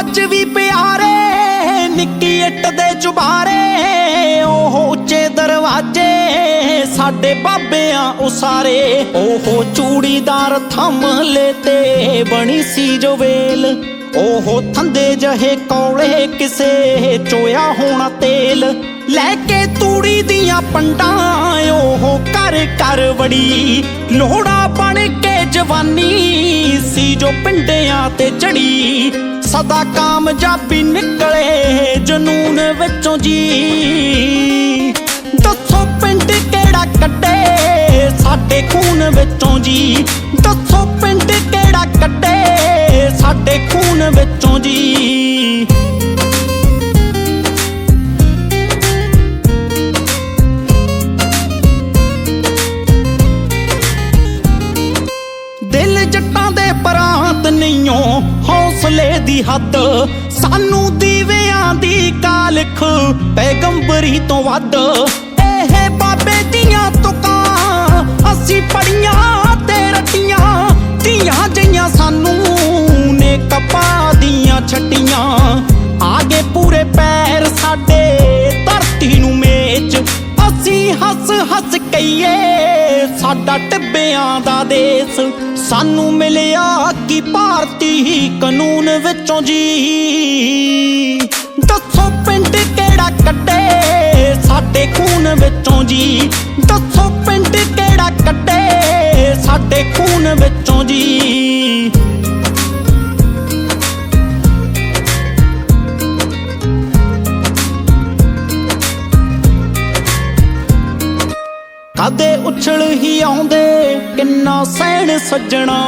ਅੱਜ ਵੀ ਪਿਆਰੇ, ਨਿੱਕੀ ਇੱਟ ਦੇ ਚੁਬਾਰੇ ਉਹ ਉੱਚੇ ਦਰਵਾਜ਼ੇ ਸਾਡੇ ਬਾਬਿਆਂ ਉਸਾਰੇ। ਉਹ ਚੂੜੀਦਾਰ ਥੰਮਲੇ ਤੇ ਬਣੀ ਸੀ ਜੋ ਵੇਲ। ਉਹ ਥੰਦੇ ਜਹੇ ਕੌਲੇ ਕਿਸੇ ਚੋਇਆ ਹੋਣਾ ਤੇਲ। ਲੈ ਕੇ ਤੂੜੀ ਦੀਆਂ ਪੰਡਾਂ, ਉਹ ਕਰ ਕਰ ਵੜੀ। ਲੋੜਾ ਬਣ ਕੇ ਜਵਾਨੀ ਸੀ ਜੋ ਪਿੰਡੇ ਪਿੰਡਿਆਂ ਤੇ ਚੜੀ, ਸਦਾ ਕਾਮਯਾਬੀ ਨਿਕਲੇ, ਜਨੂਨ ਵਿੱਚੋਂ ਜੀ। ਦੱਸੋ ਪਿੰਡ ਕਿਹੜਾ ਕੱਢੇ ਸਾਡੇ ਖੂਨ ਵਿੱਚੋਂ ਜੀ। ਦੱਸੋ ਪਿੰਡ ਕਿਹੜਾ ਕੱਢੇ ਸਾਡੇ ਖੂਨ ਵਿੱਚੋਂ ਜੀ। ਦਿਲ ਜੱਟਾਂ ਦੇ ਪਰਾਂ ਹੌਸਲੇ ਦੀ ਹੱਦ, ਸਾਨੂੰ ਦੀਵਿਆਂ ਦੀ ਕਾਲਖ, ਪੈਗੰਬਰੀ ਤੋਂ ਵੱਧ। ਇਹ ਬਾਬੇ ਦੀਆਂ ਤੁਕਾਂ, ਅਸੀਂ ਪੜੀਆਂ ਤੇ ਰਟੀਆਂ, ਧੀਆਂ ਜਈਆਂ ਸਾਨੂੰ ਨੇ ਕਪਾ ਦੀਆਂ ਛੱਟੀਆਂ। ਆਗੇ ਪੂਰੇ ਪੈਰ ਸਾਡੇ ਧਰਤੀ ਨੂੰ ਮੇਚ, ਅਸੀਂ ਹੱਸ ਹੱਸ ਕਹੀਏ। ਸਾਡਾ ਟਿੱਬਿਆਂ ਦਾ ਦੇਸ। ਸਾਨੂੰ ਮਿਲਿਆ ਕੀ ਭਾਰਤੀ ਕਾਨੂੰਨ ਵਿੱਚੋਂ ਜੀ। ਦੱਸੋ ਪਿੰਡ ਕਿਹੜਾ ਕੱਟੇ, ਸਾਡੇ ਖੂਨ ਵਿੱਚੋਂ ਜੀ। ਦੱਸੋ ਪਿੰਡ ਕਿਹੜਾ ਕੱਟੇ, ਸਾਡੇ ਖੂਨ ਵਿੱਚੋਂ ਜੀ। ਕਦੇ ਉਛਲ ਹੀ ਆਉਂਦੇ, ਕਿੰਨਾ ਸਹਿਣ ਸੱਜਣਾ।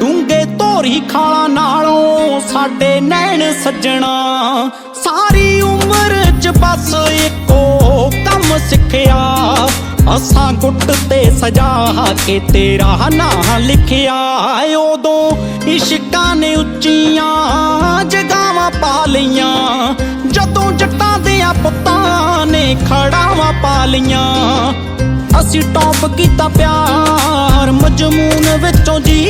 ਡੂੰਗੇ ਧੋਰੀ ਖਾਲਾ ਨਾਲੋਂ ਸਾਡੇ ਨੈਣ ਸੱਜਣਾ। ਸਾਰੀ ਉਮਰ ਚ ਬਸ ਇੱਕੋ ਕੰਮ ਸਿੱਖਿਆ। ਅਸਾਂ ਗੁੱਟ ਤੇ ਸਜਾ ਕੇ ਤੇਰਾ ਨਾਂ ਲਿਖਿਆ। ਉਦੋਂ ਇਸ਼ਕਾਂ ਨੇ ਉੱਚੀਆਂ ਜਗਾਵਾਂ ਪਾ ਲਈਆਂ। ਜਦੋਂ ਜੱਟਾਂ ਦੇ ਪੁੱਤਾਂ ਨੇ ਖੜਾਵਾਂ ਪਾ ਲਈਆਂ। ਅਸੀਂ ਟੌਪ ਕੀਤਾ ਪਿਆਰ, ਮਜਮੂਨ ਵਿੱਚੋਂ ਜੀ।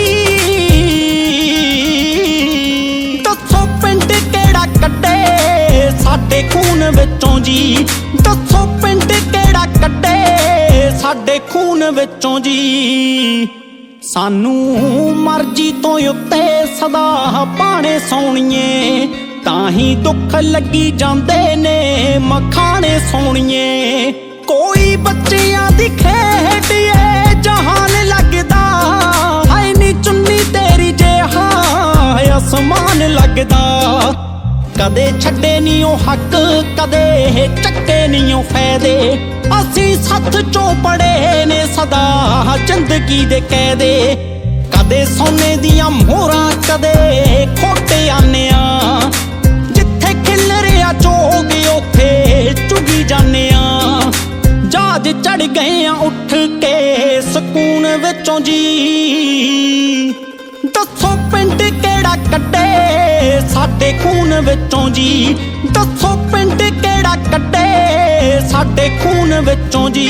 ਦੱਸੋ ਪਿੰਡ ਕਿਹੜਾ ਕੱਟੇ, ਸਾਡੇ ਖੂਨ ਵਿੱਚੋਂ ਜੀ। ਦੱਸੋ ਪਿੰਡ ਕਿਹੜਾ ਕੱਟੇ, ਸਾਡੇ ਖੂਨ ਵਿੱਚੋਂ ਜੀ। ਸਾਨੂੰ ਮਰਜ਼ੀ ਤੋਂ ਉੱਤੇ ਸਦਾ ਪਾਣੇ ਸੋਣੀਏ, ਤਾਂ ਹੀ ਦੁੱਖ ਲੱਗੀ ਜਾਂਦੇ ਨੇ ਮਖਾਣੇ ਸੋਣੀਏ। ਦੀ ਖੇਡ ਏ, ਜਹਾਨ ਲੱਗਦਾ। ਹਾਏ ਨੀ ਚੁੰਨੀ ਤੇਰੀ ਜਿਹਾ ਅਸਮਾਨ ਲੱਗਦਾ। ਕਦੇ ਛੱਡੇ ਨਹੀਂ ਉਹ ਹੱਕ, ਕਦੇ ਚੱਕੇ ਨਹੀਂ ਉਹ ਫਾਇਦੇ। ਅਸੀਂ ਸੱਤ ਚੋਂ ਪੜੇ ਨੇ ਸਦਾ, ਜ਼ਿੰਦਗੀ ਦੇ ਕਾਇਦੇ ਕਦੇ ਸੋਨੇ ਦੀਆਂ ਮੋਹਰਾਂ, ਕਦੇ ਖੋਟੇ ਆਨੇ ਸਾਡੇ ਖੂਨ ਵਿੱਚੋਂ ਜੀ। ਦੱਸੋ ਪਿੰਡ ਕਿਹੜਾ ਕੱਢੇ ਸਾਡੇ ਖੂਨ ਵਿੱਚੋਂ ਜੀ।